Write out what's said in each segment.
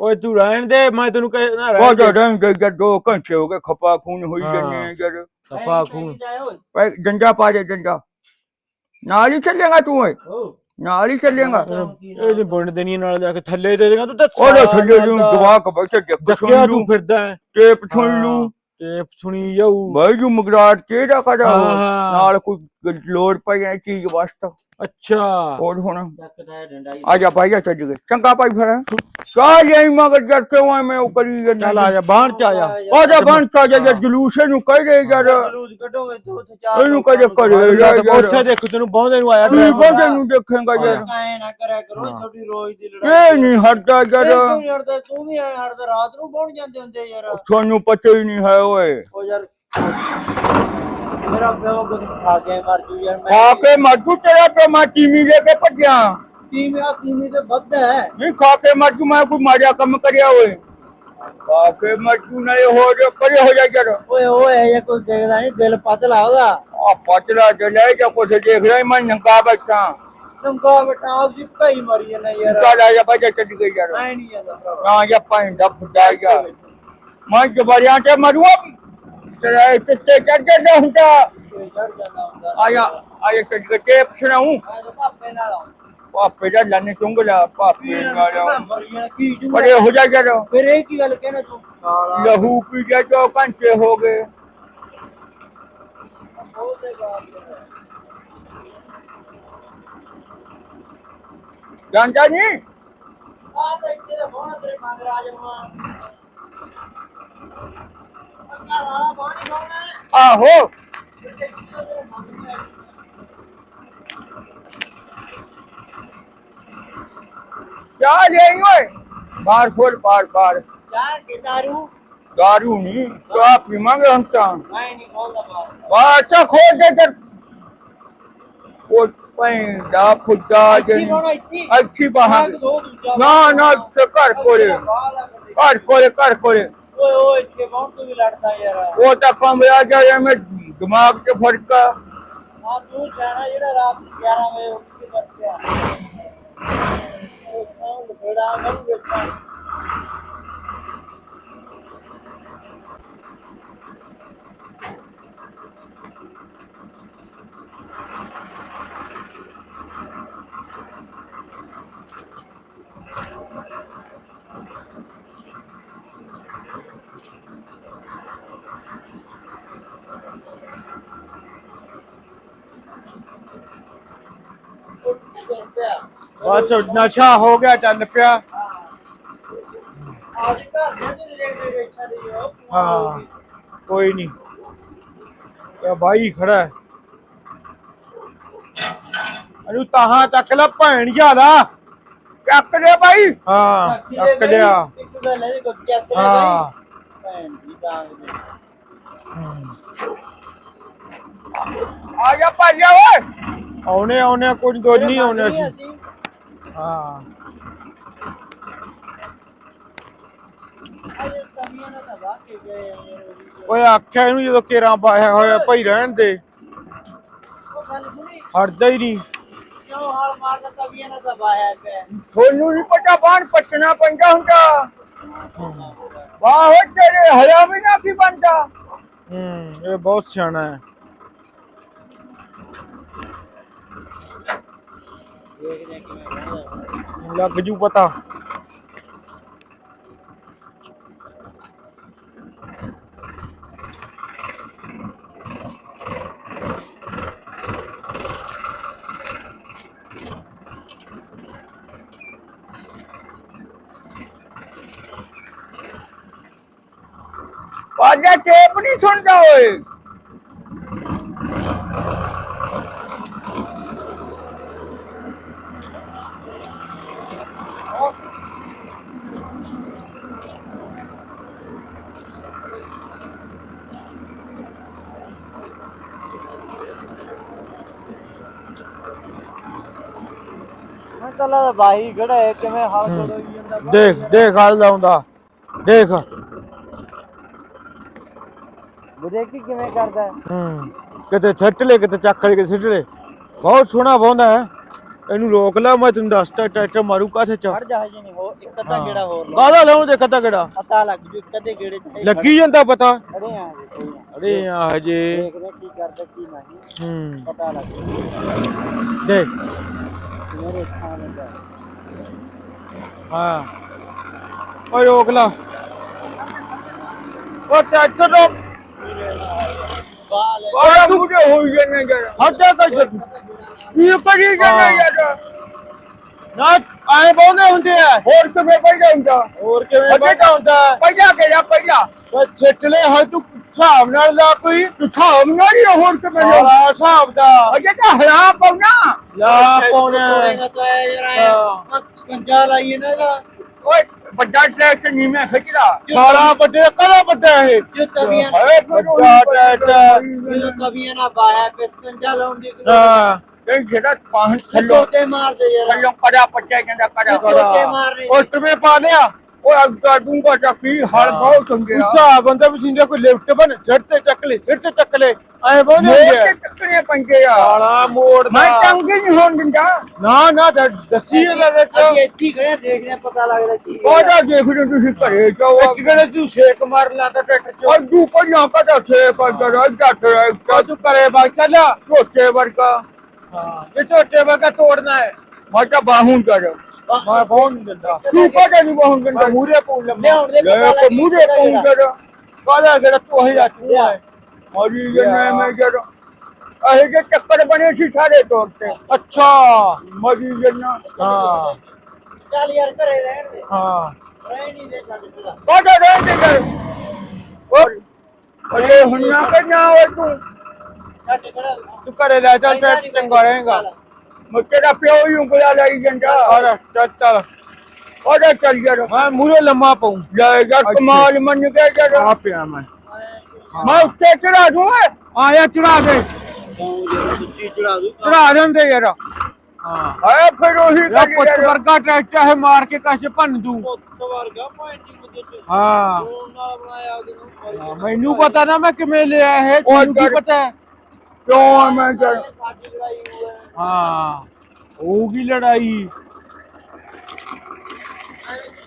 ਓਏ ਤੂੰ ਰਹਿਣ ਦੇ ਮੈਂ ਤੈਨੂੰ ਕਹਿ ਨਾ ਉਹ ਰਹਿਣ ਦੇ ਜਦਾਂ ਜਦ ਦੋ ਘੰਟੇ ਹੋ ਗਏ ਖਪਾ ਖੂਨ ਹੋਈ ਹਾਂ। ਜੰਨੇ ਜਦ। ਸਫਾ ਖੂਨ। ਪੈ ਡੰਡਾ ਪਾ ਦੇ ਡੰਡਾ। ਨਾਲ ਹੀ ਚੱਲੇਗਾ ਤੂੰ ਓਏ। ਨਾਲ ਹੀ ਚੱਲੇਗਾ। ਇਹ ਨਹੀਂ ਬੁੰਡ ਦੇਣੀ ਨਾਲ ਜਾ ਕੇ ਥੱਲੇ ਦੇ ਦੇਗਾ ਤੂੰ ਤਾਂ ਉਹਦੇ ਥੱਲੇ ਨੂੰ ਜਵਾਕ ਬੈਠੇ ਜੱਕ ਜੱਕਿਆ ਸੁਣ ਤੂੰ ਲੂ ਫਿਰਦਾ ਹੈ। ਟੇਪ ਸੁਣ ਲੂ ਤੇ ਸੁਣੀ ਜਾਊ। ਬਾਈ ਜੂ ਮਗਰਾਟ ਕਿਹੜਾ ਕਰਾ ਹਾਂ। ਨਾਲ ਕੋਈ ਲੋੜ ਪਈ ਐ ਚੀਜ਼ ਵਾਸਤਾ। ਅੱਛਾ। ਹੋਰ ਹੁਣ? ਆ। ਜਾ ਭਾਈ ਆ ਚੱਜ ਗਏ ਚੰਗਾ ਭਾਈ ਫਿਰ। ਸਾਲ ਐ ਮਗਰ ਜਦ ਕਿਉਂ ਐ ਮੈਂ ਉਹ ਕਰੀ ਜਾਂਦਾ। ਚੱਲ ਆ ਜਾ ਬਾਹਰ ਚ ਆ ਜਾ ਆ ਜਾ ਬਣ ਚਾ ਜਾ ਯਾਰ। ਜਲੂਸੇ ਨੂੰ ਕਹਿ ਦੇ ਯਾਰ ਇਹਨੂੰ ਕਦੇ ਕਰੇ ਯਾਰ। ਉੱਥੇ ਦੇਖ ਤੈਨੂੰ ਬਹੁੰਦੇ ਨੂੰ ਆਇਆ ਡਰਾਈਵਰ ਬੰਦੇ ਨੂੰ ਦੇਖੇਗਾ ਯਾਰ। ਐ ਨਾ ਕਰਿਆ ਕਰੋ ਤੁਹਾਡੀ ਰੋਜ਼ ਦੀ ਲੜਾਈ। ਇਹ ਨਹੀਂ ਹਟਦਾ ਯਾਰ। ਤੂੰ ਯਾਰ ਤੂੰ ਵੀ ਐ ਹੜਦਾ ਰਾਤ ਨੂੰ ਪਹੁੰਚ ਜਾਂਦੇ ਹੁੰਦੇ ਯਾਰ? ਤੁਹਾਨੂੰ ਪਤਾ ਹੀ ਨਹੀਂ ਹੈ ਓਏ। ਉਹ ਯਾਰ ਮੇਰਾ ਪਿਓ ਕੁਝ ਖਾ ਕੇ ਮਰ ਜੂ ਯਾਰ ਖਾ ਕੇ ਮਾਜੂ ਤੇਰਾ ਤੇ ਮੈਂ ਟੀਮੀ ਲੈ ਕੇ ਭੱਜਿਆ। ਟੀਮ ਆ ਟੀਮੀ ਤੇ ਵੱਧ ਹੈ। ਨਹੀਂ ਖਾ ਕੇ ਮਾਜੂ ਮੈਂ ਕੋਈ ਮਾਰਿਆ ਕੰਮ ਕਰਿਆ ਓਏ ਖਾ ਕੇ ਮਾਜੂ ਨਹੀਂ ਹੋ ਜਾ ਕਰੇ ਹੋ ਜਾ ਯਾਰ ਓਏ ਓਏ ਇਹ ਕੁਝ ਦੇਖਦਾ ਨਹੀਂ ਦਿਲ ਪਤਲਾ ਉਹਦਾ। ਆ ਪਤਲਾ ਜਲੇ ਜਾਂ ਕੁਛ ਦੇਖ ਰਿਹਾ ਮੈਂ ਨੰਗਾ ਬੈਠਾ। ਨੰਗਾ ਬਟਾ ਆਪਦੀ ਭਾਈ ਮਰੀ ਜਾਂਦਾ ਯਾਰ। ਚੱਲ ਆ ਜਾ ਭਾਈ ਚੱਲ ਗਈ ਯਾਰ। ਐ ਨਹੀਂ ਜਾਂਦਾ ਨਾ ਜਾਂ ਪੈਂਦਾ ਫੁੱਟਾ ਯਾਰ। ਮੈਂ ਜਬਰਿਆਂ ਤੇ ਮਰੂਆ ਚੜ ਜਾਂਦਾ ਹੁੰਦਾ ਕੋਈ ਚੜ ਜਾਂਦਾ ਹੁੰਦਾ ਆਇਆ ਆਇਆ ਚੱਲ ਕੇ ਟੇਪ ਸੁਣਾਉਂ ਮੈਂ ਤਾਂ ਭਾਪੇ ਨਾਲ ਆਉਂ ਪਾਪੇ ਦਾ ਲੰਨ ਚੁੰਗਲਾ ਪਾਪੇ ਨਾਲ ਮਰ ਗਿਆ ਕੀ ਜੂ ਬੜੇ ਹੋ ਜਾ ਯਾਰ ਫਿਰ ਇਹ ਕੀ ਗੱਲ ਕਹਿਣਾ ਤੂੰ ਕਾਲਾ ਲਹੂ ਪੀ ਗਿਆ ਜੋ ਘੰਟੇ ਹੋ ਗਏ ਉਹਦੇ ਬਾਅਦ ਜਾਂਦਾ ਨਹੀਂ ਆ ਤਾਂ ਇੱਥੇ ਦਾ ਫੋਨ ਤੇਰੇ ਮੰਗ ਰਾਜ ਮਾਂ ਅੰਗਾ ਵਾਲਾ ਪਾਣੀ ਖਾਣਾ آہو! کیا لے ہوئے؟ بار کھول بار بار دارو؟ نہیں تو آپ بھی مانگ رہتا اچھا کھول دے کر۔ اچھی بہان نہ کر کر کر کر ਓਏ ਓਏ ਇੱਥੇ ਕੌਣ ਤੂੰ ਵੀ ਲੜਦਾ ਯਾਰ? ਉਹ ਤਾਂ ਕਮਰਾ ਜਾ ਮੈਂ ਦਿਮਾਗ 'ਚ ਫੜਕਾ। ਆ ਤੂੰ ਜਾਣਾ ਜਿਹੜਾ ਰਾਤ ਨੂੰ 11 ਵਜੇ ਉੱਠ ਕੇ ਵਰਤਿਆ ਉਹ ਕੌਣ ਲਫੜਾ ਮੈਂ ਵੇਖਾਂ ਬਸ ਨਸ਼ਾ ਹੋ ਗਿਆ ਚੱਲ ਪਿਆ। ਆਜ ਘਰ ਦੇ ਤੂੰ ਦੇਖਦੇ ਵੇਖਾ ਦੀ ਉਹ ਹਾਂ ਕੋਈ ਨਹੀਂ ਇਹ ਬਾਈ ਖੜਾ ਹੈ। ਅਨੂ ਤਾਹਾਂ ਚੱਕ ਲੈ ਭੈਣ ਜ਼ਿਆਦਾ। ਚੱਕ ਲੈ ਬਾਈ। ਹਾਂ ਚੱਕ ਲਿਆ ਇੱਕ ਗੱਲ ਹੈ ਕੋ ਚੱਕ ਲਿਆ ਹਾਂ। ਭਾਈ ਭੈਣ ਦੀ ਡਾਂਗ ਦੀ ਆ ਜਾ ਓਏ। ਆਉਨੇ ਆਉਨੇ ਕੋਈ ਦੋ ਨਹੀਂ ਆਉਨੇ ਅਸੀਂ। ਅਸੀਂ ਹਾਂ ਓਏ ਆਖਿਆ ਇਹਨੂੰ ਜਦੋਂ ਕੇਰਾਂ ਪਾਇਆ ਹੋਇਆ ਭਾਈ ਰਹਿਣ ਦੇ। ਹਟਦਾ ਹੀ ਨਹੀਂ। ਕਿਉਂ ਹਾਲ ਮਾਰਦਾ ਕਮੀਆਂ ਨਾ ਤਾਂ ਵਾਇਆ ਪਿਆ ਤੁਹਾਨੂੰ ਨਹੀਂ ਪਤਾ ਬਾਣ ਪੱਟਣਾ ਪੈਂਦਾ ਹੁੰਦਾ। ਵਾਹ ਓ ਤੇਰੇ ਹਰਾ ਵੀ ਨਾ ਕੀ ਬੰਦਾ ਹੂੰ ਇਹ ਬਹੁਤ ਸਿਆਣਾ ਹੈ ਦੇਖਦੇ ਆ ਕਿਵੇਂ ਬਣਦਾ ਲੱਗ ਜੂ ਪਤਾ। ਪਾਜਾ ਟੇਪ ਨਹੀਂ ਸੁਣਦਾ ਓਏ। ਤਾਂ ਲੱਗਦਾ ਬਾਈ ਖੜਾ ਹੈ ਕਿਵੇਂ ਹਲ ਛੋੜੋਈ ਜਾਂਦਾ ਬਾਈ ਦੇਖ ਦੇਖ ਹਾਲ ਲਾਉਂਦਾ ਦੇਖ। ਬ੍ਰੇਕ ਹੀ ਕਿਵੇਂ ਕਰਦਾ ਹੈ? ਹੂੰ। ਕਿਤੇ ਛੱਟ ਲੈ ਕਿਤੇ ਚੱਕ ਲੈ ਕਿਤੇ ਸਿੱਟ ਲੈ ਬਹੁਤ ਸੋਹਣਾ ਬੋਂਦਾ ਹੈ। ਇਹਨੂੰ ਰੋਕ ਲਾ ਮੈਂ ਤੈਨੂੰ ਦੱਸਤਾ ਟਰੈਕਟਰ ਮਾਰੂ ਕਾਥੇ ਚ। ਖੜ ਜਾ ਹਜੇ ਨਹੀਂ ਹੋ ਇੱਕ ਅੱਧਾ ਗੇੜਾ ਹੋਰ ਲਾ। ਕਾਹਦਾ ਲਾਉਂ ਦੇ ਕਦਾ ਕਿਹੜਾ ਪਤਾ ਲੱਗ ਜੂ ਇੱਕ ਅੱਧੇ ਗੇੜੇ ਚ ਲੱਗੀ ਜਾਂਦਾ ਪਤਾ। ਖੜੇ ਆ ਹਜੇ ਕੋਈ ਨਾ। ਅਰੇ ਆ ਹਜੇ। ਦੇਖਦੇ ਕੀ ਕਰਦਾ ਕੀ ਨਹੀਂ। ਹੂੰ। ਪਤਾ ਲੱਗ ਜੂ। ਦੇਖ। ਹਾਂ। ਓਏ ਰੋਕ ਲਾ ਉਹ ਟਰੈਕਟਰ ਰੋਕ ਬਾਲ ਓਏ ਬੁੱਢੇ ਹੋਈ ਜਾਂਦੇ ਯਾਰ? ਹਟ ਕਰ ਕੀ ਕਰੀ ਜਾਂਦੇ ਯਾਰ? ਨਾ ਆਏ ਬੋਨੇ ਹੁੰਦੇ ਆ। ਹੋਰ ਕਿਵੇਂ ਪਈਦਾ ਹੁੰਦਾ? ਹੋਰ ਕਿਵੇਂ ਬੈਠਾ ਹੁੰਦਾ? ਪਹਿਲਾਂ ਕਿਹੜਾ ਪਹਿਲਾਂ ਓਏ ਛਿੱਟ ਲੈ ਹਾਂ ਤੂੰ ਹਿਸਾਬ ਨਾਲ ਲਾ ਕੋਈ ਹਿਸਾਬ ਨਾਲ ਹੀ ਹੋਰ ਕਿਵੇਂ ਲਿਆਉਂਦਾ? ਸਾਰਾ ਹਿਸਾਬ ਦਾ। ਅਜੇ ਤਾਂ ਹਰਾ ਪਾਉਣਾ। ਲਾ ਪਾਉਣਾ। ਤਾਂ। ਕੰਜਾ ਲਾਈਏ ਨਾ ਦਾ। ਓਏ ਵੱਡਾ ਟਰੈਕਟਰ ਨਹੀਂ ਮੈਂ ਖਿੱਚਦਾ। ਸਾਰਾ ਵੱਡੇ ਕਦਾ ਵੱਡਾ ਇਹ? ਜੋ ਤਵੀਆਂ ਵੱਡਾ ਟਰੈਕਟਰ ਜੋ ਤਵੀਆਂ ਨਾ ਬਾਇਆ ਪਿਸ ਕੰਜਾ ਲਾਉਣ ਦੀ ਹਾਂ। ਇਹ ਜਿਹੜਾ ਪਾਹਣ ਥੱਲੋਂ ਟੋਟੇ ਮਾਰਦੇ ਯਾਰ। ਥੱਲੋਂ ਕੜਾ ਪੱਟਿਆ ਜਾਂਦਾ ਕੜਾ ਉਹ ਟਵੇਂ ਪਾ ਲਿਆ। ਦੂੰਗਾ ਤਾਂ ਕੀ ਹਲ ਬਹੁਤ ਹੁੰਦੇ ਆ ਉੱਚਾ ਬੰਦਾ ਵੀ ਜਿੰਦਾ ਕੋਈ ਲਿਫਟ ਬਣ ਛੱਡ ਤੇ ਚੱਕ ਲੈ ਛੱਡ ਤੇ ਚੱਕ ਲੈ ਐ ਬੋਨੇ ਮੋੜ ਹੁੰਦੇ ਕੇ ਆ ਸਾਲਾ ਮੋੜਦਾ ਮੈਂ ਟੰਗੇ ਨਹੀਂ ਹੋਣ ਦਿੰਦਾ। ਨਾ ਨਾ ਦੱਸੀ ਇਹਦਾ ਵਿੱਚ। ਅਸੀਂ ਇੱਥੇ ਹੀ ਖੜੇ ਦੇਖਦੇ ਪਤਾ ਲੱਗਦਾ ਕੀ। ਉਹਦਾ ਦੇਖ ਲਓ ਤੁਸੀਂ ਘਰੇ ਜਾਓ। ਇੱਕ ਕਿਹੜੇ ਤੂੰ ਛੇਕ ਮਾਰ ਲਾਂਦਾ ਟਰੈਕਟਰ ਚ। ਔਰ ਦੂ ਪਈਆਂ ਕਦਾ ਸੇ ਪਰ ਜਰਾ ਜੱਟ ਉਹ ਤੂੰ ਕਰੇ ਬਾਈ ਚੱਲ। ਛੋਟੇ ਵਰਗਾ। ਹਾਂ ਇਹ ਝੋਟੇ ਵਰਗਾ ਤੋੜਨਾ ਹੈ। ਮੈਂ ਤਾਂ ਬਾਹੂੰ ਕਰ। ਮੈਂ ਫੋਨ ਨਹੀਂ ਦਿੰਦਾ। ਤੂੰ ਕਦੇ ਨਹੀਂ ਬਾਹੂੰ ਮੈਂ ਦਿੰਦਾ ਮੂਰੇ ਪੂਲ ਲੰਮਾ ਲਿਆਉਣ ਦੇ ਲੈ ਪਤਾ ਕੋ ਲੱਗ ਮੂਰੇ ਪਉਂ ਕਰ ਕਾਹਦਾ ਜਿਹੜਾ ਤੂੰ ਹੀ ਆ ਤੂੰ ਆ ਮਰੀ ਜਨਾ ਮੈਂ ਜਰ ਇਹ ਜੇ ਚੱਕਰ ਬਣੇ ਸੀ ਸਾਰੇ ਤੌਰ ਤੇ। ਅੱਛਾ। ਮਰੀ ਜਨਾ ਹਾਂ। ਚੱਲ ਯਾਰ ਘਰੇ ਰਹਿਣ ਦੇ। ਹਾਂ। ਰਹਿ ਨਹੀਂ ਦੇ ਛੱਡ ਜਿਹੜਾ ਕਦੇ ਰਹਿੰਦੇ ਕਰ ਓਏ ਅਰੇ ਹੁਣ ਨਾ ਕਰ ਨਾ ਓਏ ਤੂੰ? ਛੱਡ ਖੜਾ ਤੂੰ ਘਰੇ ਲੈ ਚੱਲ ਟਰੈਕਟਰ ਚੰਗਾ ਰਹੇਗਾ ਮੈਂ ਤੇਰਾ ਪਿਓ ਹੀ ਉਂਗਲਾ ਲਾਈ ਜਾਂਦਾ। ਔਰ ਚੱਲ ਚੱਲ। ਉਹਦਾ ਚੱਲ ਯਾਰ ਮੈਂ ਮੂਰੇ ਲੰਮਾ ਪਾਉਂ। ਯਾਰ ਕਮਾਲ ਮੰਨ ਗਿਆ ਯਾਰ ਆ ਪਿਆ ਮੈਂ। ਮੈਂ ਉੱਤੇ ਚੜਾ ਦੂੰ ਆਇਆ ਚੜਾ ਦੇ। ਚੜਾ ਦੂ ਚੜਾ ਦਿੰਦੇ ਯਾਰ। ਹਾਂ। ਆਏ ਫਿਰ ਉਹੀ ਪੁੱਤ। ਵਰਗਾ ਟਰੈਕਟਰ ਹੈ ਮਾਰ ਕੇ ਕਾਸ਼ ਭੰਨ ਦੂੰ। ਪੁੱਤ ਵਰਗਾ ਪੁਆਇੰਟ ਹੀ। ਮੈਨੂੰ ਪਤਾ ਨਾ ਮੈਂ ਕਿਵੇਂ ਲਿਆ ਇਹ। ਤੈਨੂੰ ਕੀ ਪਤਾ ਹੈ? ਕਿਉਂ ਮੈਂ ਸਾਡੀ ਹੈ। ਹਾਂ ਹੋਊਗੀ ਲੜਾਈ।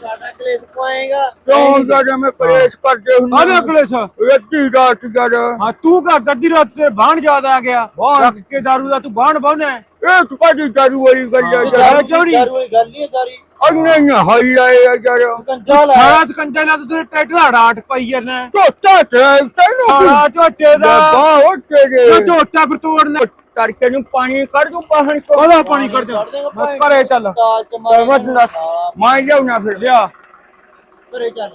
ਸਾਡਾ ਕਲੇਸ਼ ਪਾਏਗਾ ਕਿਉਂ ਯਾਰ ਮੈਂ ਕਲੇਸ਼ ਕਰਦੇ ਹੁੰਦੇ ਅਗਲੇ ਸਾ ਰੱਤੀ ਰਾਤ ਯਾਰ ਹਾਂ ਤੂੰ ਘਰ ਅੱਧੀ ਰਾਤ ਤੇ ਬਾਣ ਜ਼ਿਆਦਾ ਆ ਗਿਆ। ਰੱਖ ਕੇ ਦਾਰੂ ਦਾ ਤੂੰ ਬਾਣ ਬਾਉਣਾ ਹੈ ਇਹ ਤੁਹਾਡੀ ਦਾਰੂ ਵਾਲੀ ਗੱਲ ਹਾਂ, ਹੈ ਦਾਰੂ ਯਾਰ ਕਿਉਂ ਨਹੀਂ? ਦਾਰੂ ਵਾਲੀ ਗੱਲ ਹੀ ਹੈ ਸਾਰੀ ਅੰਨੇ ਨਾ ਹਾਈ ਆਏ ਆ ਯਾਰ। ਕੰਜਾ ਲਾ। ਸਾਰਾ ਤੇ ਕੰਜਾ ਲਾ ਤੇ ਟਰੈਕਟਰ ਅੜਾਟ ਪਈ ਜਾਂਦਾ। ਝੋਟਾ ਟਰੈਕਟਰ ਨੂੰ ਸਾਰਾ ਝੋਟੇ ਦਾ। ਬਾਹ ਹੋ ਤੇਰੇ ਝੋਟਾ ਫਿਰ ਤੋੜਨਾ। ਤੜਕੇ ਨੂੰ ਪਾਣੀ ਕਰ ਦੂੰ ਪਾਹਣ ਕੋ ਉਹਦਾ ਪਾਣੀ ਕੱਢ ਦੇ ਘਰੇ ਚੱਲ। ਮੈਂ ਲਿਆਉਣਾ ਫਿਰ ਲਿਆ ਘਰੇ ਚੱਲ।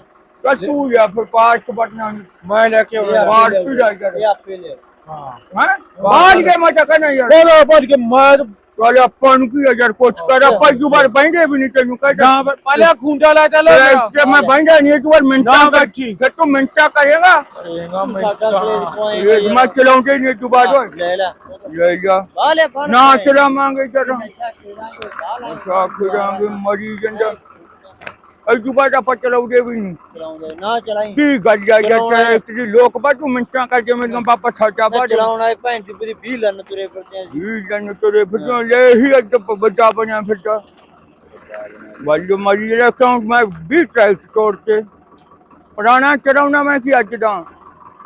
ਤੂੰ ਜਾ ਫਿਰ ਪਾਸ ਬਟਨਾ ਮੈਂ ਲੈ ਕੇ ਆਉਣਾ ਬਾਹਰ ਤੂੰ ਜਾ ਕਰ ਇਹ ਆਪੇ ਲੈ ਹਾਂ। ਹੈ ਬਾਹਰ ਕੇ ਮੈਂ ਕਹਿੰਦਾ ਯਾਰ। ਬੋਲੋ ਭੱਜ ਕੇ ਮੈਂ ਚੱਲ ਆਪਾਂ ਨੂੰ ਕੀ ਯਾਰ ਕੁਛ ਕਰ ਆਪਾਂ ਜੂ ਬਾਰ ਬੈਠੇ ਵੀ ਨਹੀਂ ਤੈਨੂੰ ਕਹਿੰਦਾ ਨਾ ਪਹਿਲਾਂ ਖੁੰਡਾ ਲੈ ਚੱਲ ਤੇ ਮੈਂ ਬੈਠਾ ਨਹੀਂ ਤੂੰ ਬਾਰ ਮਿੰਟਾਂ ਕਰ ਬੈਠੀ। ਫਿਰ ਤੂੰ ਮਿੰਟਾਂ ਕਰੇਗਾ। ਕਰੇਗਾ ਪਾਏਗਾ ਇਹ ਮੈਂ ਚਲਾਉਂਦੇ ਨਹੀਂ ਤੂੰ ਬਾਅਦ ਲੈ ਲੈ। ਲੈ ਜਾ ਆ ਲੈ ਫੜ ਨਾ ਚਲਾਵਾਂਗੇ ਜਰਾ। ਅੱਛਾ ਜਾਾਂਗੇ ਮਰੀ ਜੰਦਾ। ਅਜੂ ਬਾਅਦ ਆਪਾਂ ਚਲਾਉਂਦੇ ਵੀ ਨਹੀਂ। ਚਲਾਉਂਦੇ ਨਾ ਚਲਾਈ। ਕੀ ਗੱਲ ਆ ਯਾਰ ਟਰੈਕਟਰ ਲੋਕ ਬਾਜੂ ਮਿੰਟਾਂ ਕਰਕੇ ਮੇਰੇ ਪਾਪਾ ਛਾਟਾ ਬਾਜੂ ਚਲਾਉਣ ਆਏ ਭੈਣ ਦੀ ਪੂਰੀ 20 ਲੰਨ ਤੁਰੇ ਫਿਰਦੇ ਆ ਜੀ। ਜੀ ਜਨ ਤੁਰੇ ਫਿਰਦੇ ਲੈ ਹੀ ਅੱਜ ਵੱਡਾ ਬਣਿਆ ਫਿਰਦਾ। ਵਾਲੂ ਮਰੀ ਜਿਹੜਾ ਕਿਉਂ ਮੈਂ ਵੀ ਟਰੈਕਟਰ ਤੋੜਤੇ ਪੁਰਾਣਾ ਚਲਾਉਣਾ ਮੈਂ ਕੀ ਅੱਜ ਦਾ?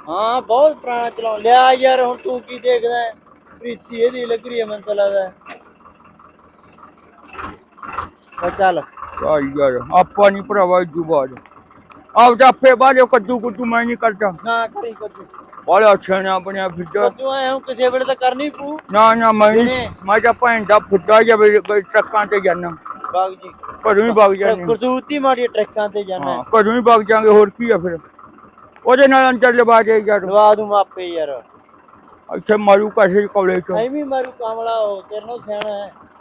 ਹਾਂ ਬਹੁਤ ਪੁਰਾਣਾ ਚਲਾਉ ਲਿਆ ਯਾਰ ਹੁਣ ਤੂੰ ਕੀ ਦੇਖਦਾ? ਪ੍ਰੀਤੀ ਇਹਦੀ ਲੱਗ ਰਹੀ ਹੈ ਮੈਨੂੰ ਤਾਂ ਲੱਗਦਾ ਚੱਲ। ਆ ਯਾਰ ਆਪਾਂ ਨਹੀਂ ਭਰਾਵਾ ਜੁਬਾਦ ਆਪ ਆਪੇ ਬਾਜੋ ਕੱਦੂ ਕੁੱਦੂ ਮੈਂ ਨਹੀਂ ਕਰਦਾ। ਨਾ ਕਰੀ ਕੁਝ ਬੜਾ ਛੇਣਾ ਬਣਿਆ ਤੂੰ ਐ ਹੁਣ ਕਿਸੇ ਵੇਲੇ ਤਾਂ ਕਰਨੀ ਪੂ ਨਾ ਨਾ ਮੈਂ ਨੀ- ਦਿਨੇ। ਮੈਂ ਤਾਂ ਭੈਣ ਦਾ ਫੁੱਟਾ ਜਾਵੇ ਟਰੱਕਾਂ ਤੇ ਜਾਣਾ ਬਾਗ ਜੀ। ਘਰੋਂ ਹੀ ਵਗ ਜਾਣੀ ਕਰਤੂਤੀ ਮਾੜੀ ਟਰੱਕਾਂ ਤੇ ਜਾਣਾ ਹਾਂ ਘਰੋਂ ਹੀ ਵਗ ਜਾਾਂਗੇ ਹੋਰ ਕੀ ਆ ਫਿਰ? ਉਹਦੇ ਨਾਲ ਅੰਦਰ ਲਵਾ ਦੇ ਯਾਰ। ਲਵਾ ਦੂੰ ਮਾਪੇ ਯਾਰ। ਇੱਥੇ ਮਾਰੂ ਕਾਸ਼ੇ ਕੋਲੇ ਚ। ਐਵੇਂ ਮਾਰੂ ਕਾਮਲਾ ਹੋ ਤੇਰੇ ਨਾਲ ਸਿਆਣਾ ਹੈ। ਮਰੀ ਜਾ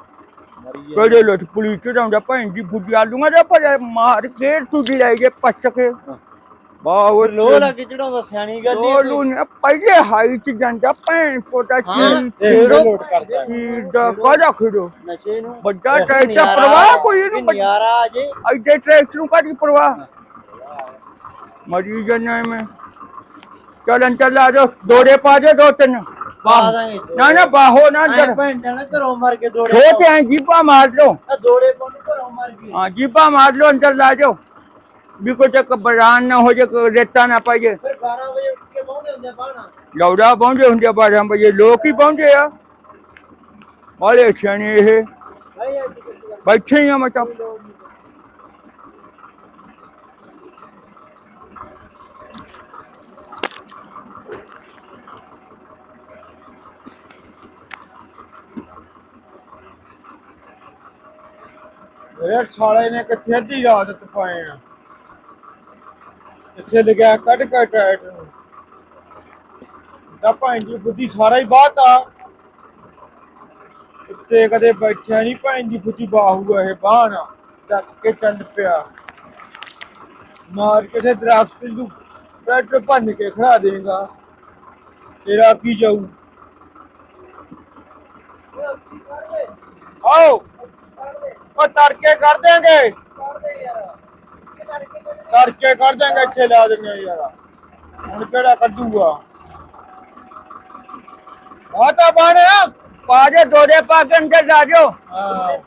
ਕਿਹੜੇ ਲੋਟ ਪੁਲਿਸ ਚ ਜਾਂਦਾ ਭੈਣ ਦੀ ਬੁੱਢੀ ਆਲੂਆਂ ਦੇ ਪਰ ਮਾਰ ਕੇ ਤੁਝੀ ਲੈ ਜੇ ਪੱਟ ਕੇ। ਬਾਹਰ ਲੋਹ ਲਾ ਕੇ ਚੜਾਉਂਦਾ ਸਿਆਣੀ ਗੱਲ ਨਹੀਂ ਲੋਲੂ ਨੇ ਪਹਿਲੇ ਹਾਈ ਚ ਜਾਂਦਾ ਭੈਣ ਕੋਟਾ ਚੀਰ ਕਰਦਾ। ਚੀਰ ਦਾ ਕਾਹਦਾ ਖੇਡੋ? ਨਸ਼ੇ ਨੂੰ। ਵੱਡਾ ਪ੍ਰਵਾਹ ਕੋਈ ਇਹਨੂੰ? ਇਹ ਨਜ਼ਾਰਾ ਆ ਜੇ। ਐਡੇ ਟਰੈਕਟਰ ਨੂੰ ਕਾਹਦੀ ਪ੍ਰਵਾਹ? ਮਰੀ ਜਨਾ ਮੈਂ। ਚਲਨ ਚੱਲਾ ਜੋ ਦੋੜੇ ਪਾ ਦੇ ਦੋ ਤਿੰਨ। ਪਾ ਦਾਂਗੇ। ਨਾ ਨਾ ਬਾਹੋ ਨਾ ਜੜ। ਭੈਣ ਜਾਣਾ ਘਰੋਂ ਮਰ ਕੇ ਦੋੜੇ ਛੋਟੇ ਐ ਜੀਪਾ ਮਾਰ ਲੋ ਆ ਦੋੜੇ ਪਾਉਣ ਨੂੰ ਘਰੋਂ ਮਰ ਗਈ ਹਾਂ ਜੀਪਾ ਮਾਰ ਲੋ ਅੰਦਰ ਲਾ ਜਾਓ। ਵੀ ਕੋਈ ਚੱਕ ਬਰਾਨ ਨਾ ਹੋ ਜੇ ਰੇਤਾ ਨਾ ਪਾਈਏ ਫਿਰ 12 ਵਜੇ ਉੱਠ ਕੇ ਪਹੁੰਚਦੇ ਹੁੰਦੇ ਬਾਣਾ ਲੌੜਾ ਪਹੁੰਚੇ ਹੁੰਦੇ ਆ 12 ਵਜੇ। ਲੋਕ ਹੀ ਪਹੁੰਚੇ ਆ। ਬਾਲੇ ਛਣੇ ਇਹ। ਬੈਠੇ ਆ ਲੋੜ ਸਾਲੇ ਨੇ ਕਿੱਥੇ ਅੱਧੀ ਰਾਤ ਤਪਾਏ ਆ? ਇੱਥੇ ਲਿਖਿਆ ਕੱਢ ਕੇ ਟਾਇਟ ਨੂੰ। ਦਾ ਭੈਣ ਦੀ ਬੁੱਧੀ ਸਾਰਾ ਹੀ ਬਾਤ ਆ ਉੱਤੇ ਕਦੇ ਬੈਠਿਆ ਨਹੀਂ ਭੈਣ ਦੀ ਬੁੱਧੀ ਬਾਹੂ ਇਹ ਬਾਹਣਾ। ਚੱਕ ਕੇ ਚੰਡ ਪਿਆ। ਮਾਰ ਕਿਸੇ ਦਰਖਤ ਨੂੰ ਟਰੈਕਟਰ ਭੰਨ ਕੇ ਖੜਾ ਦੇਗਾ। ਤੇਰਾ ਕੀ ਜਾਊ? ਆਓ। ਉਹ ਤੜਕੇ ਕਰ ਦੇਂਗੇ ਕਰਕੇ ਤੜਕੇ ਕਰ ਦੇਂਗੇ ਇੱਥੇ ਲਾ ਦਿੰਦੇ ਯਾਰ। ਹੁਣ ਕਿਹੜਾ ਕੱਢੂਗਾ? ਆ ਤਾਂ ਬਾਣਿਆ ਪਾ ਦੇ ਦੋੜੇ ਪਾ ਕੇ ਅੰਦਰ ਲਾ ਜਾਓ। ਹਾਂ।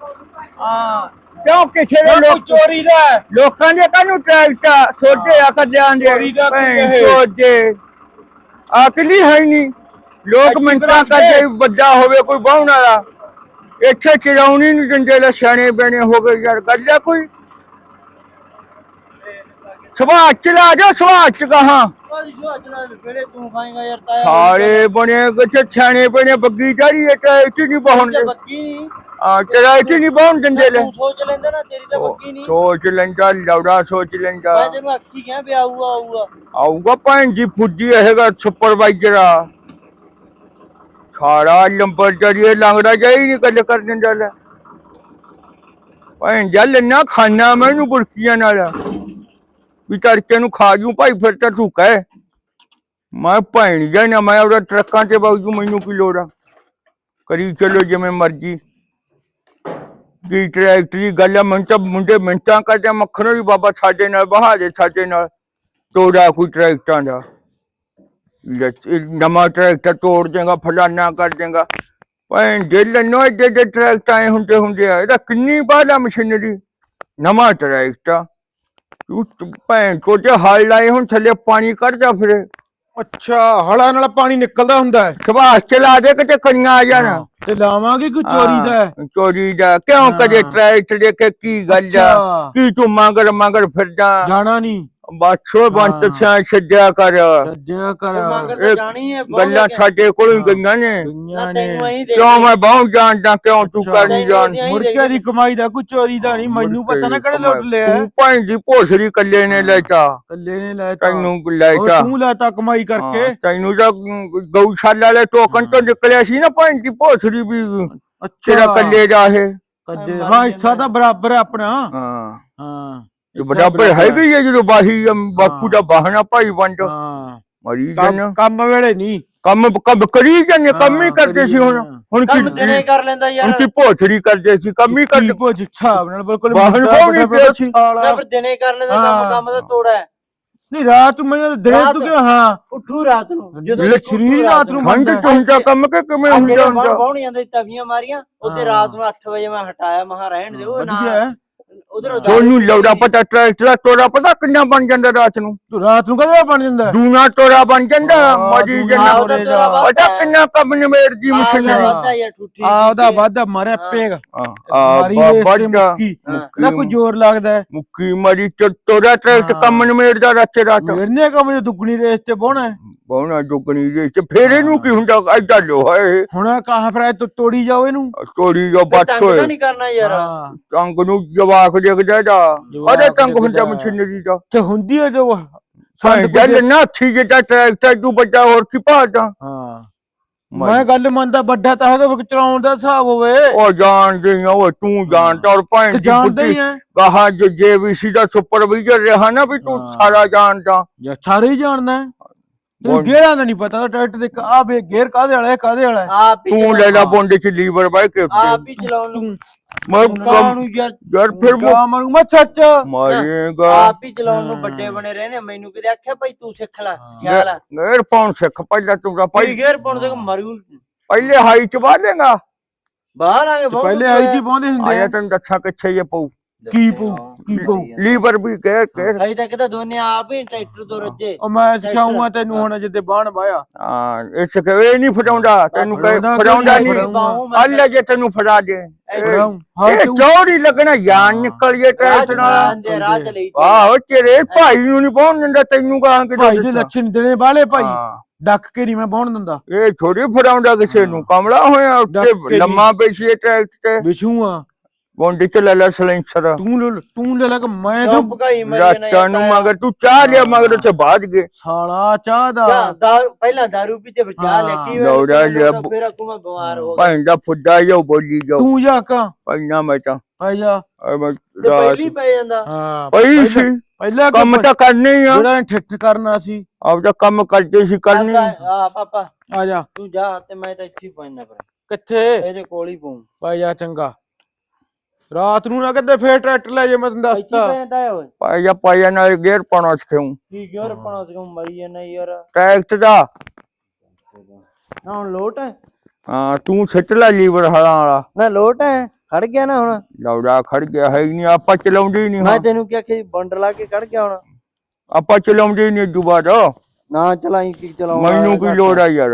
ਹਾਂ। ਕਿਉਂ ਕਿਸੇ ਦੇ ਲੋਕ ਚੋਰੀ ਦਾ। ਲੋਕਾਂ ਦੇ ਕਾਹਨੂੰ ਟਰੈਕਟਰ ਛੋਟੇ ਆ ਕੱਲਿਆਂ ਦੇ। ਚੋਰੀ ਦਾ? ਛੋਟੇ ਅਕਲੀ ਹੈ ਨਹੀਂ। ਲੋਕ ਮਿੰਟਾਂ ਦੇ। ਵੱਡਾ ਹੋਵੇ ਕੋਈ ਬਾਹਣ ਵਾਲਾ। ਇੱਥੇ ਚਲਾਉਣੀ ਨਹੀਂ ਦਿੰਦੇ ਲੈ ਸਿਆਣੇ ਬਣੇ ਹੋ ਗਏ ਯਾਰ ਗੱਲਾਂ ਕੋਈ। ਸੁਭਾਅ ਚਲਾ ਜਾ ਸੁਭਾਅ ਚ ਕਹਾਂ ਸਾਰੇ ਬਣੇ ਕਿੱਥੇ ਸਿਆਣੇ ਬਣੇ ਬੱਗੀ ਚਾਰੀ ਤਾਂ ਇੱਥੇ ਨਹੀਂ ਬੱਕੀ ਨਹੀਂ ਆ ਤੇਰਾ ਇੱਥੇ ਨਹੀਂ ਬਹੁਣ ਦਿੰਦੇ ਲੈ। ਸੋਚ ਲੈਂਦਾ ਨਾ ਤੇਰੀ ਤਾਂ ਬੱਕੀ ਨਹੀਂ ਸੋਚ ਲੈਂਦਾ ਲੌੜਾ ਸੋਚ ਲੈਂਦਾ। ਮੈਂ ਤੈਨੂੰ ਅੱਖੀ ਗਿਆ ਵੀ ਆਊਗਾ ਆਊਗਾ। ਆਊਗਾ ਭੈਣ ਜੀ ਫੁੱਜੀ ਹੈਗਾ ਸੁਪਰਵਾਈਜ਼ਰ ਆ ਸਾਰਾ ਲੰਬਰ ਜਰੀਏ ਲੰਗੜਾ ਜਾਈ ਨਹੀਂ ਗੱਲ ਕਰ ਦਿੰਦਾ ਲੈ। ਭੈਣ ਜਲ ਨਾ ਖਾਣਾ ਮੈਨੂੰ ਬੁਰਕੀਆਂ ਨਾਲ। ਵੀ ਤੜਕੇ ਨੂੰ ਖਾ ਜੂ ਭਾਈ ਫਿਰ ਤਾਂ ਤੂੰ ਕਹਿ। ਮੈਂ ਭੈਣ ਜਾ ਨਾ ਮੈਂ ਉਹਦਾ ਟਰੱਕਾਂ ਤੇ ਬਾਜੂ ਮੈਨੂੰ ਕੀ ਲੋੜ ਆ? ਕਰੀ ਚਲੋ ਜਿਵੇਂ ਮਰਜ਼ੀ। ਕੀ ਟਰੈਕਟਰ ਗੱਲ ਆ ਮੈਨੂੰ ਤਾਂ ਮੁੰਡੇ ਮਿੰਟਾਂ ਕਰਦੇ ਆ, ਮੱਖਣ ਵੀ ਬਾਬਾ ਸਾਡੇ ਨਾਲ ਬਹਾ ਦੇ ਸਾਡੇ ਨਾਲ। ਤੋੜਾ ਕੋਈ ਟਰੈਕਟਰਾਂ ਦਾ। ਨਵਾਂ ਟਰੈਕਟਰ ਤੋੜ ਦੇਗਾ ਫਲਾਨਾ ਕਰ ਦੇਗਾ। ਭੈਣ ਜੇ ਲੈਨੋ ਏਡੇ ਏਡੇ ਟਰੈਕਟਰ ਆਏ ਹੁੰਦੇ ਹੁੰਦੇ ਆ ਇਹਦਾ ਕਿੰਨੀ ਬਾਲਾ ਮਸ਼ੀਨਰੀ। ਨਵਾਂ ਟਰੈਕਟਰ। ਤੂੰ ਭੈਣ ਕੋਤੇ ਹਲ ਲਾਏ ਹੁਣ ਥੱਲੇ ਪਾਣੀ ਕੱਢਦਾ ਫਿਰੇ। ਅੱਛਾ ਹਲਾ ਨਾਲ ਪਾਣੀ ਨਿਕਲਦਾ ਹੁੰਦਾ ਹੈ। ਸੁਭਾਸ਼ ਚਲਾ ਦੇ ਕਿਤੇ ਕਣੀਆਂ ਆ ਜਾਣ। ਤੇ ਲਾਵਾਂਗੇ ਕੋਈ ਚੋਰੀ ਦਾ? ਹੈ। ਚੋਰੀ ਦਾ। ਕਿਉਂ ਕਦੇ। ਟਰੈਕਟਰ ਦੇ ਕੇ ਕੀ ਗੱਲ ਆ? ਅੱਛਾ। ਕੀ ਤੂੰ ਮੰਗਰ ਮੰਗਰ ਫਿਰਦਾ? ਜਾਣਾ ਨਹੀਂ। ਬਾਛੋ ਬੰਤ। ਸਿਆ ਛੱਡਿਆ ਕਰ। ਸੱਜਿਆ ਕਰ। ਇਹ ਗੱਲਾਂ। ਸਾਡੇ ਕੋਲੋਂ। ਗਈਆਂ ਨੇ। ਕਿਉਂ ਮੈਂ ਬਹੁਤ ਜਾਣਦਾ ਕਿਉਂ ਤੂੰ। ਕਰ ਨਹੀਂ ਜਾਣ ਤੈਨੂੰ ਮੁਰਕੇ ਦੀ ਕਮਾਈ ਦਾ ਕੋਈ ਚੋਰੀ ਦਾ ਨਹੀਂ ਮੈਨੂੰ ਪਤਾ ਨਾ ਕਿਹੜੇ ਲੁੱਟ ਲਿਆ। ਤੂੰ ਭੈਣ ਦੀ ਭੋਸਰੀ ਕੱਲੇ ਨੇ ਲੈਤਾ ਕੱਲੇ ਨੇ ਲੈ ਤਾ। ਤੈਨੂੰ ਉਹ ਲੈਤਾ ਤੂੰ ਲੈਤਾ ਕਮਾਈ ਕਰਕੇ। ਤੈਨੂੰ ਤਾਂ ਗਊਸ਼ਾਲਾ ਵਾਲੇ ਟੋਕਨ ਤੋਂ ਨਿਕਲਿਆ ਸੀ ਨਾ ਭੈਣ ਦੀ ਭੋਸਰੀ ਵੀ। ਤੇਰਾ ਅੱਛਾ ਕੱਲੇ ਦਾ ਇਹ। ਕੱਜੇ ਹਾਂ ਹਿੱਸਾ ਤਾਂ ਬਰਾਬਰ ਹੈ ਆਪਣਾ। ਹਾਂ। ਹਾਂ। ਇਹ ਬਰਾਬਰ ਹੈਗੀ ਹੈ ਜਦੋਂ ਬਾਹੀ ਬਾਪੂ ਦਾ ਬਾਹਣਾ ਭਾਈ ਵੰਡ। ਹਾਂ। ਮਰੀ ਜਨ। ਕੰਮ ਵੇਲੇ ਨਹੀਂ। ਕੰਮ ਕੰਮ ਕਰੀ ਜਾਂਦੇ ਕੰਮ ਹੀ ਹਾਂ, ਕਰਦੇ ਸੀ ਹੁਣ। ਹੁਣ ਕੰਮ ਕੀ ਦਿਨੇ ਕਰ ਲੈਂਦਾ ਹੁਣ ਯਾਰ ਕੀ ਭੋਸਰੀ ਕਰਦੇ ਸੀ ਕੰਮ ਹੀ ਕਰਦੇ ਪੁੱਛ ਹਿਸਾਬ ਨਾਲ ਬਿਲਕੁਲ ਮੁੰਡਾ ਪਾਉਣੀ ਪਿਆ ਸੀ। ਨਾ ਫਿਰ ਦਿਨੇ ਕਰ ਲੈਂਦਾ ਕੰਮ ਹਾਂ। ਕੰਮ ਦਾ ਤੋੜਾ ਹੈ। ਨਹੀਂ ਰਾਤ ਨੂੰ ਮੈਨੂੰ ਦਿਨੇ ਤੂੰ ਹਾਂ। ਉੱਠੂ ਰਾਤ ਨੂੰ ਜਦੋਂ ਸਰੀਰ ਰਾਤ ਨੂੰ ਠੰਡ ਬੰਦਾ ਚ ਹੁੰਦਾ ਕੰਮ ਕਿ ਕਿਵੇਂ ਹੁੰਦਾ ਹੁੰਦਾ? ਜਾਂਦੇ ਤਵੀਆਂ ਮਾਰੀਆਂ ਉਹਦੇ ਹਾਂ। ਰਾਤ ਨੂੰ 8 ਵਜੇ ਮੈਂ ਹਟਾਇਆ ਮਹਾ ਰਹਿਣ ਦਿਓ ਨਾ ਹੈ। ਉਧਰ ਤੁਹਾਨੂੰ ਲੌੜਾ ਪਤਾ ਟਰੈਕਟਰ ਦਾ ਤੋੜਾ ਪਤਾ ਕਿੰਨਾ ਬਣ ਜਾਂਦਾ ਰਾਤ ਨੂੰ? ਤੂੰ ਰਾਤ ਨੂੰ ਕਦੇ ਬਣ ਜਾਂਦਾ? ਦੂਨਾ ਤੋੜਾ ਬਣ ਜਾਂਦਾ ਮਰੀ ਦੂਣਾ ਜਨਾ ਦਾ। ਪਤਾ। ਕਿੰਨਾ ਕੰਮ ਨਿਮੇੜ ਦੀ ਠੁੱਠੀ ਆ ਉਹਦਾ ਵਾਧਾ ਮਾਰਿਆ ਹਾਂ। ਪੇਗ। ਮਾਰੀ ਰੇਸ ਮੁੱਕੀ। ਨਾ ਕੋਈ ਜ਼ੋਰ ਲੱਗਦਾ ਮੁੱਕੀ ਮਰੀ ਤੋੜਾ ਟਰੈਕਟਰ। ਕੰਮ ਨਿਮੇੜਦਾ ਰਾਤੇ ਰਾਤ। ਮੇਰਨੇ ਕੰਮ ਜੇ ਦੁੱਗਣੀ ਰੇਸ ਤੇ ਬੋਣਾ ਬਹੁਣਾ ਦੁਗਣੀ ਦੇ ਤੇ ਫੇਰ ਇਹਨੂੰ ਕੀ ਹੁੰਦਾ? ਐਡਾ ਲੋਹਾ ਇਹ। ਹੁਣ ਕਹਾਂ ਫਿਰ ਤੋੜੀ ਜਾਓ ਇਹਨੂੰ। ਤੋੜੀ ਜੋ ਬੱਟ ਤੰਗ ਹੋਏ ਤਾਂ ਨਹੀਂ ਕਰਨਾ ਯਾਰ। ਹਾਂ। ਟੰਗ ਨੂੰ ਜਵਾਕ ਦੇਖਦਾ ਜਵਾਕ ਅਰੇ ਟੰਗ ਹੁੰਦਾ। ਮਸ਼ੀਨਰੀ ਦਾ ਤੇ ਹੁੰਦੀ ਹੈ ਜੋ ਸੰਦ ਜਲ ਨਾ ਥੀ ਜਿਹਾ ਟਰੈਕਟਰ ਤੂੰ ਬੱਚਾ ਹੋਰ ਕੀ ਭਾਦਾ ਹਾਂ ਮੈਂ ਗੱਲ ਮੰਨਦਾ ਵੱਡਾ ਤਾਂ ਹੈਗਾ ਵੀ ਚਲਾਉਣ ਦਾ ਹਿਸਾਬ ਹੋਵੇ ਉਹ ਜਾਣਦੇ ਆ ਉਹ ਤੂੰ ਜਾਣਦਾ ਔਰ ਭੈਣ ਤੇ ਦੀ ਬੁੱਢੀ ਆ ਕਹਾ ਜੇ ਜੇਬੀਸੀ ਦਾ ਸੁਪਰਵਾਈਜ਼ਰ ਰਿਹਾ ਨਾ ਵੀ ਤੂੰ। ਸਾਰਾ ਜਾਣਦਾ ਯਾ ਸਾਰੇ ਹੀ ਜਾਣਦਾ। ਤੈਨੂੰ ਬੋਲ। ਗੇਰਾਂ ਦਾ ਨਹੀਂ ਪਤਾ ਟਰੈਕਟਰ ਦੇ ਆ ਬੇ ਗੇਅਰ ਕਾਦੇ ਵਾਲਾ ਹੈ ਕਾਦੇ ਵਾਲਾ ਤੂੰ ਲੈ ਲੈ। ਬੋਂਡੇ ਚ ਲੀਵਰ ਬਾਈ ਕੇ ਆਪ ਹੀ ਚਲਾਉਣ ਨੂੰ ਮੈਂ ਕਾਹਨੂੰ ਯਾਰ? ਯਾਰ ਫਿਰ ਮੈਂ ਮਰੂ ਮੈਂ ਸੱਚ। ਮਾਰੇਗਾ। ਆਪ ਹੀ ਚਲਾਉਣ ਨੂੰ ਵੱਡੇ ਬਣੇ ਰਹੇ ਨੇ ਮੈਨੂੰ ਕਿਤੇ ਆਖਿਆ ਭਾਈ ਤੂੰ ਸਿੱਖ ਲੈ ਖਿਆਲ ਆ ਗੇਰ ਪਾਉਣ ਸਿੱਖ ਪਹਿਲਾਂ ਤੂੰ ਤਾਂ ਭਾਈ ਗੇਰ ਪਾਉਣ ਦੇ ਮਰੂ। ਪਹਿਲੇ ਹਾਈ ਚ ਬਾਲੇਗਾ ਬਾਹਰ ਆ ਕੇ ਬਹੁਤ ਪਹਿਲੇ ਆਈ ਜੀ ਪਾਉਂਦੇ ਹੁੰਦੇ ਆਇਆ ਆ। ਤੈਨੂੰ ਦੱਸਾਂ ਕਿੱਥੇ ਇਹ ਪਊ। ਕੀ ਪਊ? ਕੀ ਪਊ? ਲੀਵਰ ਵੀ ਗੇਰ ਅਜੇ ਤੱਕ ਤਾਂ ਦੋਨੇ ਆਪ ਹੀ ਟਰੈਕਟਰ ਤੋਂ ਰੱਜੇ। ਉਹ ਮੈਂ ਸਿਖਾਉਂਗਾ ਤੈਨੂੰ ਹੁਣ ਜਿੱਦੇ ਬਾਣ ਵਾਇਆ। ਹਾਂ ਇਸ ਕਵੇ ਨਹੀਂ ਫੜਾਉਂਦਾ। ਤੈਨੂੰ ਕਹੇ ਫੜਾਉਂਦਾ ਨਹੀਂ? ਅੱਲਾ ਜੇ ਤੈਨੂੰ ਫੜਾ ਦੇ। ਇਹ ਚੌੜੀ ਲੱਗਣਾ ਜਾਨ ਨਿਕਲ ਜੇ ਟੈਸ ਨਾਲ। ਆਹੋ ਤੇਰੇ ਭਾਈ ਨੂੰ ਨਹੀਂ ਪਾਉਣ ਦਿੰਦਾ ਤੈਨੂੰ ਕਹਾਂ ਕਿ ਭਾਈ ਦੇ ਲੱਛਣ ਦੇਣੇ ਵਾਲੇ ਭਾਈ। ਡੱਕ ਕੇ ਨਹੀਂ ਮੈਂ ਬਾਉਣ ਦਿੰਦਾ। ਇਹ ਥੋੜੀ ਫੜਾਉਂਦਾ ਕਿਸੇ ਨੂੰ। ਕਮਲਾ ਹੋਇਆ ਉੱਤੇ ਲੰਮਾ ਪੇਸ਼ੀ ਟਰੈਕਟ ਤੇ। ਵਿਛੂ ਆ ਗੋਂਡੀ ਚ ਲੈ ਲੈ ਸਲੈਂਸਰ। ਤੂੰ ਲੈ ਤੂੰ ਲੈ ਲੈ ਕੇ ਮੈਂ ਤੂੰ ਭਗਾਈ ਮੈਂ ਰਾਤਾਂ ਨੂੰ ਮਗਰ ਤੂੰ ਚਾਹ ਲਿਆ ਮਗਰ ਉੱਥੇ ਬਾਜ ਗਏ। ਸਾਲਾ ਚਾਹ ਦਾ। ਪਹਿਲਾਂ ਦਾਰੂ ਪੀਤੇ ਚਾਹ ਲੈ ਕੀ ਹੋਇਆ ਦੌੜਾ ਕਿਤੇ ਲਿਆ ਲੋਟਾ ਫਿਰ ਅੱਗੋਂ ਮੈਂ ਬਿਮਾਰ ਹੋ ਗਿਆ ਭੈਣ ਦਾ ਫੁੱਦਾ ਜਾਓ ਬੋਲੀ ਜਾਓ। ਤੂੰ ਜਾ ਕਾ ਪੈਣਾ ਮੈਂ ਤਾਂ ਜਾ। ਐ ਮੈਂ ਤੇ ਰਾਤ ਪਹਿਲੀ ਪੈ ਜਾਂਦਾ। ਹਾਂ ਪਈ ਸੀ। ਪਹਿਲਾਂ ਕੰਮ ਤਾਂ ਕਰਨੇ ਹੀ ਆ। ਜਿਹੜਾ ਠਿੱਠ ਕਰਨਾ ਸੀ। ਆਪਦਾ ਕੰਮ ਕਰਦੇ ਸੀ ਕਰਨੇ ਆ ਪਾਪਾ। ਆ ਜਾ। ਤੂੰ ਜਾ ਤੇ ਮੈਂ ਤਾਂ ਇੱਥੇ ਹੀ ਪੈਣਾ ਫਿਰ। ਕਿੱਥੇ? ਇਹਦੇ ਕੋਲ ਹੀ ਪਊਂ। ਭਾਈ ਜਾ ਚੰਗਾ। ਰਾਤ ਨੂੰ ਨਾ ਕਿਤੇ ਫੇਰ ਟਰੈਕਟਰ ਲੈ ਜੇ ਮੈਂ ਤੈਨੂੰ ਇੱਥੇ ਦੱਸਤਾ। ਪੈਂਦਾ ਹੈ ਓਏ? ਪਾਇਆ ਪਾਇਆ ਨਾਲ ਗੇਰ ਪਾਉਣਾ ਸਿਖਾਉਂ ਕੀ ਗਿਰ ਪਣਾ ਸਕੂੰ ਮਰੀ ਜਾਂਦਾ ਯਾਰ। ਟਰੈਕਟ ਦਾ। ਨਾ ਹੁਣ ਲੋਟ ਹੈ? ਹਾਂ ਤੂੰ ਸਿੱਟ ਲੈ ਲੀਵਰ ਹਲਾਂ ਵਾਲਾ। ਨਾ ਲੋਟ ਹੈ? ਖੜ ਗਿਆ ਨਾ ਹੁਣ। ਲੌੜਾ ਖੜ ਗਿਆ ਹੈ ਹੀ ਨਹੀਂ ਆਪਾਂ ਚਲਾਉਂਦੇ ਹੀ ਨਹੀਂ ਮੈਂ ਤੈਨੂੰ ਕਿਹਾ ਕਿ ਬੰਡ ਲਾ ਕੇ ਖੜ ਗਿਆ ਹੁਣ। ਆਪਾਂ ਚਲਾਉਂਦੇ ਹੀ ਨਹੀਂ ਦੁਬਾਰਾ ਨਾ ਚਲਾਈ ਕੀ ਚਲਾਉਣਾ ਮੈਨੂੰ ਕੀ ਲੋੜ ਆ ਯਾਰ।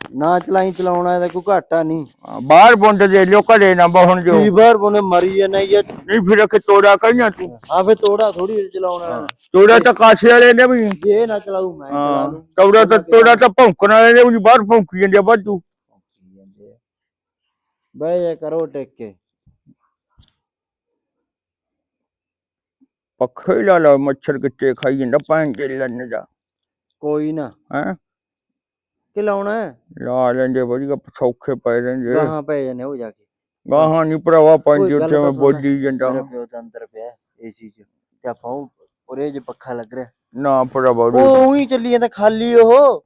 ਨਾ ਚਲਾਈ ਚਲਾਉਣਾ ਇਹਦਾ ਕੋਈ ਘਾਟਾ ਨਹੀਂ। ਹਾਂ, ਬਾਹਰ ਬੁੰਡ ਦੇ ਲੋ ਘਰੇ ਨਾ ਬਹੁਣ ਜੋ ਕਈ ਵਾਰ ਬੋਨੇ ਮਰੀ ਜਾਂਦਾ ਯਾਰ ਨਹੀਂ ਫਿਰ ਕਿ ਤੋੜਾ ਕਹਿਣਾ ਤੂੰ? ਆ ਫੇ ਤੋੜਾ ਥੋੜੀ ਚਲਾਉਣਾ। ਤੋੜਾ ਤਾਂ ਕਾਸੇ ਵਾਲੇ ਨੇ ਵੀ। ਜੇ ਨਾ ਚਲਾਉ ਮੈਂ ਚਲਾ ਹਾਂ ਲੂੰ ਤੋੜਾ ਤਾਂ ਤੋੜਾ ਤਾਂ ਭੌਂਕਣ ਵਾਲੇ ਨੇ ਵੀ ਬਾਹਰ ਭੌਂਕੀ ਜਾਂਦੇ ਆ ਵਾਧੂ। ਬਈ ਇਹ ਕਰੋ ਟੇਕ। ਕੇ ਪੱਖੇ ਹੀ ਲਾ ਲਾ ਮੱਛਰ ਕਿੱਥੇ ਖਾਈ ਜਾਂਦਾ ਪਾਣ ਕੇ ਲੰਨ ਦਾ। ਕੋਈ ਨਾ। ਹੈ? ਕਿ ਲਾਉਣਾ ਹੈ? ਲਾ ਲੈਂਦੇ ਵਧੀਆ ਸੌਖੇ ਪੈ ਰਹਿੰਦੇ ਗਾਹਾਂ ਪੈ ਜਾਣੇ ਹੋ ਜਾ ਕੇ। ਗਾਹਾਂ ਨਹੀਂ ਭਰਾਵਾ ਕੋਈ ਪੰਜ ਗੱਲ ਉੱਥੇ ਤਾਂ ਮੈਂ ਸੁਣ। ਬੋਲੀ ਜਾਂਦਾ। ਮੇਰਾ ਪਿਓ ਤਾਂ ਅੰਦਰ ਪਿਆ ਏਸੀ ਚ। ਤੇ ਆਪਾਂ ਉਹ ਉਰੇ ਜੇ ਪੱਖਾ ਲੱਗ ਰਿਹਾ। ਨਾ ਭਰਾਵਾ ਉਹ ਉਹੀ ਚੱਲੀ ਜਾਂਦਾ ਖਾਲੀ ਉਹ।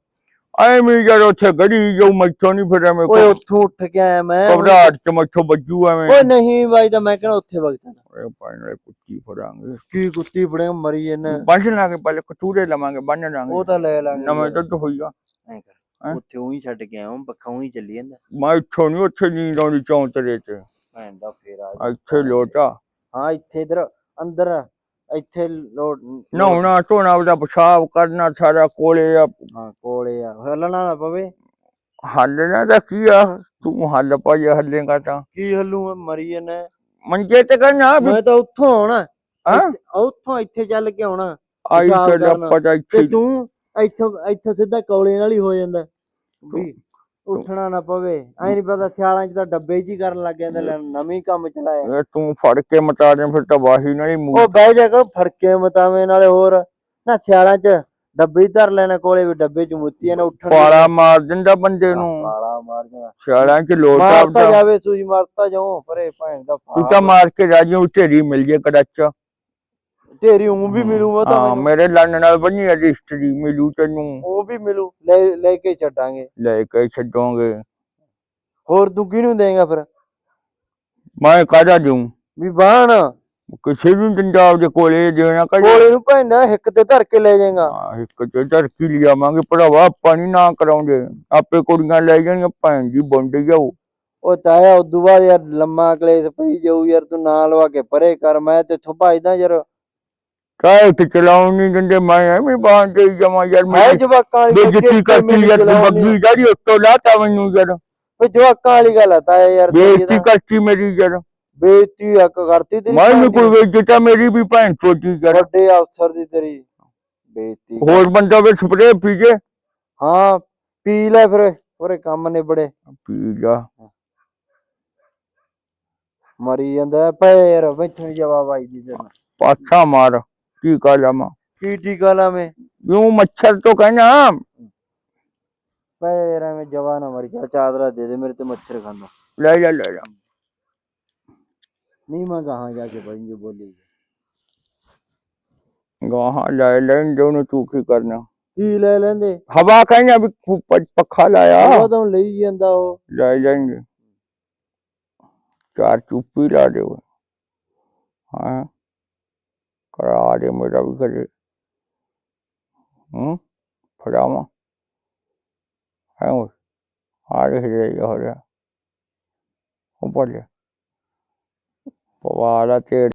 ਐ ਮੈਂ ਜਦ ਉੱਥੇ ਗੜੀ ਜੋ ਮੈਥੋਂ ਨਹੀਂ ਫਿਰ ਐਵੇਂ ਓਏ ਉੱਥੋਂ ਉੱਠ ਕੇ ਆਇਆ ਮੈਂ ਘਬਰਾਹਟ ਚ ਮੈਥੋਂ ਬੱਜੂ ਐਵੇਂ। ਓਏ ਨਹੀਂ ਬਾਈ ਤਾਂ ਮੈਂ ਕਹਿੰਦਾ ਉੱਥੇ ਵਗ ਜਾਣਾ। ਓਏ ਪਾਣੇ ਕੁੱਤੀ ਫੜਾਂਗੇ। ਕੀ ਕੁੱਤੀ ਫੜੇ ਮਰੀ ਜਾਂਦਾ ਬੰਨ ਲਾਂਗੇ ਪਹਿਲੇ ਕਟੂਰੇ ਲਵਾਂਗੇ ਬੰਨ ਲਾਂਗੇ। ਉਹ ਤਾਂ ਲੈ ਲਾਂਗੇ। ਨਵੇਂ ਦੁੱਧ ਹੋਈਗਾ ਐਂ ਹੈਂ? ਉੱਥੇ ਉਹੀ ਛੱਡ ਕੇ ਆਇਆ ਪੱਖਾ ਉਹੀ ਚੱਲੀ ਜਾਂਦਾ। ਮੈਂ ਇੱਥੋਂ ਨਹੀਂ ਉੱਥੇ ਨੀਂਦ ਆਉਂਦੀ ਚੌਂਤਰੇ ਤੇ। ਭੈਣ ਦਾ ਫੇਰ ਆ ਇੱਥੇ ਲੋਟਾ। ਹਾਂ ਇੱਥੇ ਇਧਰ ਅੰਦਰ ਇੱਥੇ ਲੋਟ ਨਹਾਉਣਾ ਧੋਣਾ ਉਹਦਾ ਪਿਸ਼ਾਬ ਕਰਨਾ ਸਾਰਾ ਕੋਲੇ ਆ। ਹਾਂ ਕੋਲੇ ਆ। ਹੱਲਣਾ ਨਾ ਪਵੇ। ਹੱਲਣਾ ਦਾ ਕੀ ਆ? ਤੂੰ ਹੱਲ ਪਾਏ ਹੱਲੇਗਾ ਤਾਂ। ਕੀ ਹੱਲੂ ਮੈਂ ਮਰੀ ਮੰਜੇ ਤੇ ਕਹਿਣਾ ਵੀ ਮੈਂ ਤਾਂ ਉੱਥੋਂ ਆਉਣਾ। ਹਾਂ? ਇੱਥੇ- ਉੱਥੋਂ ਇੱਥੇ ਚੱਲ ਕੇ ਆਉਣਾ। ਆਈ ਪਿਸ਼ਾਬ ਤੇ ਕਰਨਾ। ਲੱਪਾ ਤੇ ਇੱਥੇ ਤੂੰ ਇੱਥੋਂ ਇੱਥੋਂ ਸਿੱਧਾ ਕੌਲੇ ਨਾਲ ਹੀ ਹੋ ਜਾਂਦਾ। ਵੀ ਉੱਠਣਾ ਨਾ ਪਵੇ। ਐ ਨਹੀਂ ਪਤਾ ਸਿਆਲਾਂ 'ਚ ਤਾਂ ਡੱਬੇ 'ਚ ਹੀ ਕਰਨ ਲੱਗ ਜਾਂਦਾ ਲੈ ਨਵੀਂ ਕੰਮ ਚਲਾਇਆ। ਇਹ ਤੂੰ ਫੜ ਕੇ ਮਟਾ ਦੇ ਫਿਰ ਤਾਂ ਵਾਹੀ ਨਾਲ ਹੀ ਮੂੰਹ ਉਹ ਬਹਿ ਜਾ ਕੇ ਫੜਕੇ ਮਤਾਵੇਂ ਨਾਲੇ ਹੋਰ। ਨਾ ਸਿਆਲਾਂ 'ਚ ਡੱਬੇ ਧਰ ਲੈਣਾ ਕੋਲੇ ਵੀ ਡੱਬੇ 'ਚ ਮੁੱਤੀਆਂ ਨਾ ਉੱਠਣ ਪਾਲਾ ਮਾਰ ਦਿੰਦਾ ਬੰਦੇ ਨੂੰ। ਪਾਲਾ ਮਾਰ ਜਾਣਾ ਸਿਆਲਾਂ ਚ ਲੋਟਾ ਮਾਰਤਾ ਆਪਦਾ। ਜਾਵੇ ਸੂਈ ਮਾਰਤਾ ਜਾਓ ਪਰੇ ਭੈਣ ਦਾ ਤੂੰ ਤਾਂ ਮਾਰ ਕੇ ਰਾਜੀ ਢੇਰੀ ਮਿਲ ਜੇ ਕੜਾਚ ਢੇਰੀ ਉਂ ਵੀ ਮਿਲੂ ਉਹ ਤਾਂ ਹਾਂ ਮੈਨੂੰ। ਮੇਰੇ ਲੰਨ ਨਾਲ ਬਣੀ ਰਜਿਸਟਰੀ ਮਿਲੂ ਤੈਨੂੰ। ਉਹ ਵੀ ਮਿਲੂ ਲੈ ਲੈ ਕੇ ਛੱਡਾਂਗੇ। ਲੈ ਕੇ ਛੱਡੋਗੇ। ਹੋਰ ਤੂੰ ਕਿਹਨੂੰ ਦੇਂਗਾ ਫਿਰ? ਮੈਂ ਕਾਹਦਾ ਦੂੰ ਵੀ ਬਾਣ ਕਿਸੇ ਨੂੰ ਪੰਜਾਬ ਦੇ ਕੋਲੇ ਦੇਣਾ ਕਦੇ ਕੋਲੇ ਨੂੰ ਭੈਂਦਾ ਹਿੱਕ ਤੇ ਧਰ ਕੇ ਲੈ ਜਾਏਗਾ। ਹਾਂ, ਇੱਕ ਤੇ ਧਰਕੀ ਲਿਆਵਾਂਗੇ ਭਰਾਵਾ ਪਾਣੀ ਨਾ ਕਰਾਉਂਦੇ। ਆਪੇ ਕੁੜੀਆਂ ਲੈ ਜਾਣੀਆਂ ਭੈਣ ਜੀ ਬੰਡ ਜਾਓ। ਉਹ ਤਾਇਆ ਉਦੋਂ ਬਾਅਦ ਯਾਰ ਲੰਮਾ ਕਲੇਸ਼ ਪਈ ਜਾਊ ਯਾਰ ਤੂੰ ਨਾ ਲਵਾ ਕੇ ਪਰੇ ਕਰ। ਮੈਂ ਤੇ ਭਜਦਾ ਯਾਰ। ਕਾਹ ਚਲਾਉਣ ਨਹੀਂ ਦਿੰਦੇ? ਮੈਂ ਐਵੇਂ ਬਾਹਰ ਦੇ ਜਮਾ ਯਾਰ ਮੇਰੀ ਜਵਾਕਾਂ ਵਾਲੀ ਬੇਇੱਜ਼ਤੀ ਕਰਤੀ ਯਾਰ ਤੂੰ ਬੱਗੀ ਜਾਰੀ ਉੱਤੋਂ ਲਾਤਾ ਮੈਨੂੰ ਯਾਰ। ਓਏ ਜਵਾਕਾਂ ਵਾਲੀ ਗੱਲ ਆ ਯਾਰ ਬੇਇੱਜ਼ਤੀ। ਕਰਤੀ ਮੇਰੀ ਯਾਰ। ਬੇਇੱਜ਼ਤੀ ਆ ਕਰਤੀ ਤੇਰੀ ਮੈਂ ਭੈਣ ਕੋਈ। ਬੇਇੱਜ਼ਤੀ ਮੇਰੀ ਵੀ ਭੈਣ ਛੋਟੀ ਯਾਰ। ਵੱਡੇ ਅਫਸਰ ਦੀ ਤੇਰੀ ਬੇਇੱਜ਼ਤੀ ਹੋਰ ਬੰਦਾ ਵੀ ਸਪਰੇ ਪੀਜੇ ਹਾਂ ਪੀ ਲੈ ਫਿਰ ਉਹਰੇ ਕੰਮ ਨਿਬੜੇ। ਪੀ ਜਾ ਮਰੀ ਜਾਂਦਾ ਪੈ ਯਾਰ ਬੈਠਣ ਜਵਾਬ ਆਈ ਦੀ ਤੈਨੂੰ। ਪਾਛਾ ਮਾਰ। ਕੀ ਕਾ ਲਾਵਾਂ ਕੀ ਟੀਕਾ ਲਾਵੇਂ ਯੂੰ ਮੱਛਰ ਤੋਂ ਕਹਿਣਾ ਪੈਰ ਐਵੇਂ ਜਵਾ ਨਾ ਮਰ ਜਾ ਚਾਦਰਾ ਦੇ ਦੇ ਮੇਰੇ ਤੇ ਮੱਛਰ ਖਾਂਦਾ। ਲੈ ਜਾ ਲੈ ਜਾ। ਨਹੀਂ ਮੈਂ ਕਹਾਂ ਜਾ ਕੇ ਭਾਈ ਜੋ ਬੋਲੀ। ਗਾਹਾਂ ਲੈ ਲੈਣ ਜੋ ਨੂੰ ਤੂੰ ਕੀ ਕਰਨਾ? ਕੀ ਲੈ ਲੈਂਦੇ? ਹਵਾ ਕਹਿੰਦਾ ਵੀ ਪ- ਪ- ਪੱਖਾ ਲਾਇਆ। ਉਹ ਤਾਂ ਲਈ ਜਾਂਦਾ ਉਹ। ਲੈ ਜਾएंगे ਚਾਰ ਚੁੱਪੀ ਲਾ ਦਿਓ। ਹਾਂ। ਕਰਾ ਦੇ ਮੇਰਾ ਵੀ ਕਰੇ ਹੂੰ ਫੜਾਵਾ ਹਾਂ ਆ ਰਹੇ ਜੇ ਹੋ ਰਿਹਾ ਉਹ ਬੋਲੇ ਤੇ